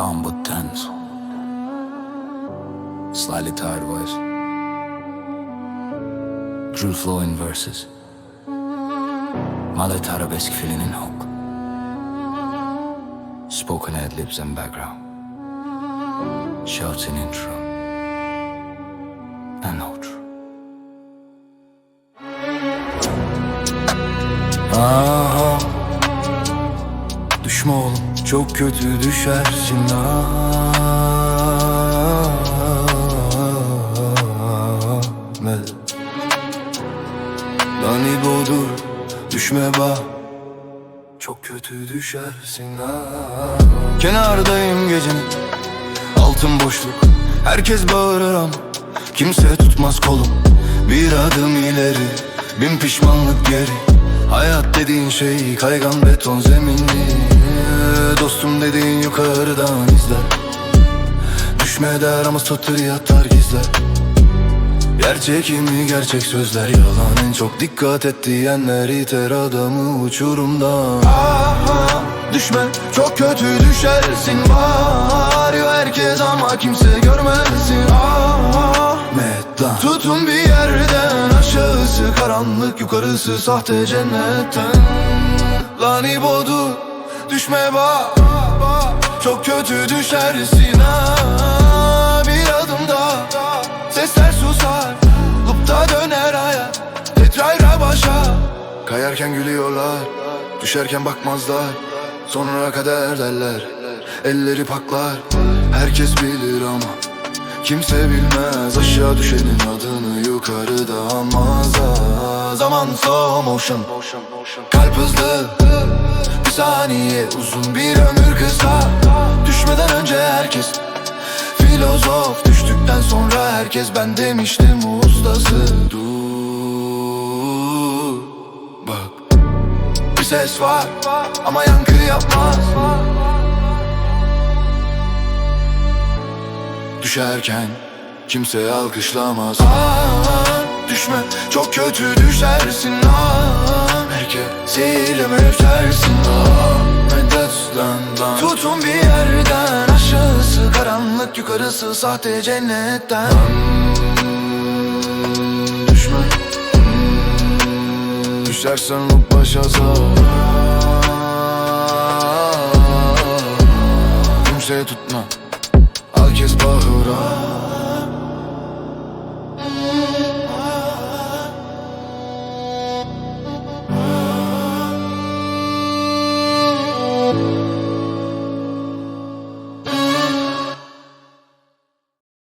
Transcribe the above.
calm but tense. Slightly tired voice. True flow in verses. Mother arabesque feeling in hope. Spoken ad libs and background. Shouts in intro. And outro. Aha Düşme oğlum çok kötü düşersin Ahmet Lan İbo'dur düşme bak. Çok kötü düşersin ha Kenardayım gecenin Altın boşluk. Herkes bağırır ama Kimse tutmaz kolum Bir adım ileri Bin pişmanlık geri. Hayat dediğin şey kaygan beton zeminli Dostum dediğin yukarıdan izler. Düşme der ama satır yatar gizler. Gerçek mi gerçek sözler? Yalan En çok dikkat et diyenler iter adamı uçurumdan. Aha, Düşme çok kötü düşersin. Bağırıyor herkes ama kimse görmezsin Ahmet lan Tutun bir yerden aşağısı karanlık Yukarısı sahte cennetten. Lan ibodu düşme bak Çok kötü düşersin ha Bir adım daha. Sesler susar. Lupta döner hayat Tetrayra başa. Kayarken gülüyorlar. Düşerken bakmazlar. Sonra kader derler. Elleri paklar. Herkes bilir ama Kimse bilmez. Aşağı düşenin adını yukarıda anmaz ha. Zaman slow motion. Kalp hızlı saniye uzun bir ömür kısa Düşmeden önce herkes Filozof. Düştükten sonra herkes ben demiştim ustası. Dur Bak. Bir ses var ama yankı yapmaz. Düşerken kimse alkışlamaz. Aa, Düşme. Çok kötü düşersin. Aa, Herkesiyle mi ötersin Medetten Tutun bir yerden. Aşağısı karanlık yukarısı sahte cennetten. Düşme. Düşersen bu başa Kimseye tutma. Al kes bahura